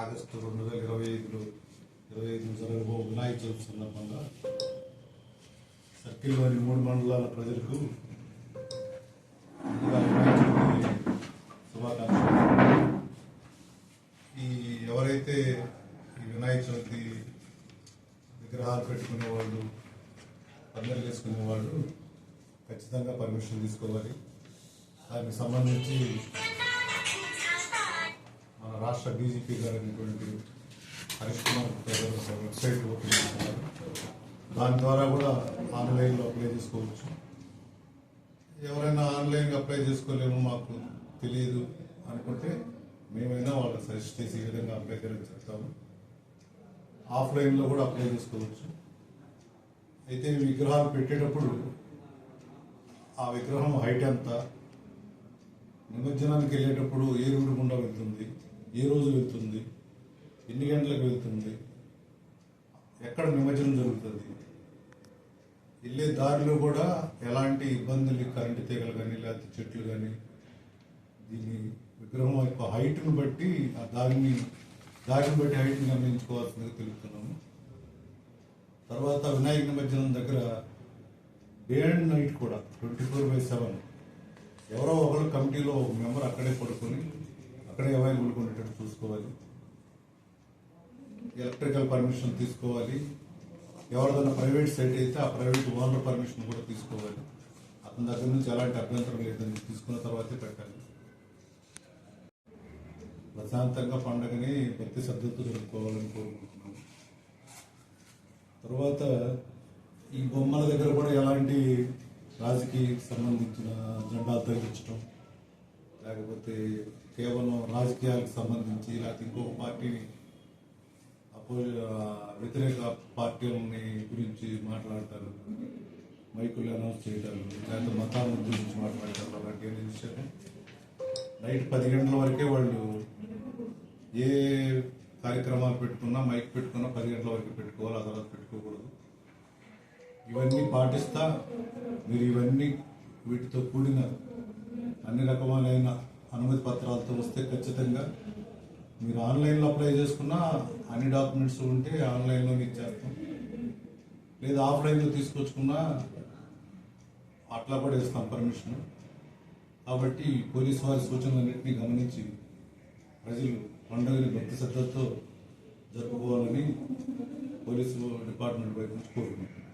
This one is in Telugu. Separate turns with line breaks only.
ఆగస్టు రెండు వేల ఇరవై ఐదులో ఇరవై ఐదు జరగబో వినాయక చవితి సందర్భంగా సర్కిల్లోని మూడు మండలాల ప్రజలకు శుభాకాంక్షలు. ఈ ఎవరైతే ఈ వినాయక చవితి విగ్రహాలు పెట్టుకునే వాళ్ళు పందెలు వేసుకునే వాళ్ళు ఖచ్చితంగా పర్మిషన్ తీసుకోవాలి. దానికి సంబంధించి రాష్ట్ర డీజీపీ గారు హరీష్ కుమార్ గుప్తా గారు వెబ్సైట్ ఓపెన్ చేస్తున్నారు దాని ద్వారా కూడా ఆన్లైన్లో అప్లై చేసుకోవచ్చు. ఎవరైనా ఆన్లైన్గా అప్లై చేసుకోలేము మాకు తెలియదు అనుకుంటే మేమైనా వాళ్ళకి సజెస్ట్ చేసి ఈ విధంగా అప్లై చేయడం చెప్తాము. ఆఫ్లైన్లో కూడా అప్లై చేసుకోవచ్చు. అయితే విగ్రహాలు పెట్టేటప్పుడు ఆ విగ్రహం హైట్ ఎంత? నిమజ్జనానికి వెళ్ళేటప్పుడు ఏ రూట్ గుండా వెళ్తుంది? ఏ రోజు వెళ్తుంది? ఎన్ని గంటలకు వెళ్తుంది? ఎక్కడ నిమజ్జనం జరుగుతుంది? వెళ్ళే దారిలో కూడా ఎలాంటి ఇబ్బందులు కరెంటు తీగలు కానీ లేకపోతే చెట్లు కానీ దీని విగ్రహం యొక్క హైట్ను బట్టి ఆ దారిని దారిని బట్టి హైట్ని గమనించుకోవాల్సిందిగా తెలుపుతున్నాము. తర్వాత వినాయక నిమజ్జనం దగ్గర డే అండ్ నైట్ కూడా ట్వంటీ ఫోర్ బై సెవెన్ ఎవరో ఒకరు కమిటీలో ఒక మెంబర్ అక్కడే పడుకొని అక్కడే అవైలబుల్గా ఉండేటట్టు చూసుకోవాలి. ఎలక్ట్రికల్ పర్మిషన్ తీసుకోవాలి. ఎవరిదైనా ప్రైవేట్ సైట్ అయితే ఆ ప్రైవేట్ ఓనర్ పర్మిషన్ కూడా తీసుకోవాలి. అతని దగ్గర నుంచి ఎలాంటి అభ్యంతరం లేదని తీసుకున్న తర్వాతే పెట్టాలి. ప్రశాంతంగా పండగని భక్తి శ్రద్ధతో జరుపుకోవాలని కోరుకుంటున్నాం. తర్వాత ఈ బొమ్మల దగ్గర కూడా ఎలాంటి రాజకీయ సంబంధించిన జెండాలు తగ్గించడం లేకపోతే కేవలం రాజకీయాలకు సంబంధించి లేకపోతే ఇంకొక పార్టీని అపో వ్యతిరేక పార్టీలని గురించి మాట్లాడతారు మైకులు అనౌన్స్ చేయటాలు లేకపోతే మతాల గురించి మాట్లాడతారు అలాంటి ఏం నైట్ పది గంటల వరకే వాళ్ళు ఏ కార్యక్రమాలు పెట్టుకున్నా మైక్ పెట్టుకున్నా పది గంటల వరకు పెట్టుకోవాలి ఆ తర్వాత పెట్టుకోకూడదు. ఇవన్నీ పాటిస్తా మీరు ఇవన్నీ వీటితో కూడిన అన్ని రకములైన అనుమతి పత్రాలతో వస్తే ఖచ్చితంగా మీరు ఆన్లైన్లో అప్లై చేసుకున్నా అన్ని డాక్యుమెంట్స్ ఉంటే ఆన్లైన్లో ఇచ్చేస్తాం లేదా ఆఫ్లైన్లో తీసుకొచ్చుకున్నా అట్లా కూడా ఇస్తాం పర్మిషన్. కాబట్టి పోలీసు వారి సూచనలన్నింటినీ గమనించి ప్రజలు పండుగని భక్తి శ్రద్ధతో జరుపుకోవాలని పోలీసు డిపార్ట్మెంట్ వైపు నుంచి కోరుకుంటున్నాం.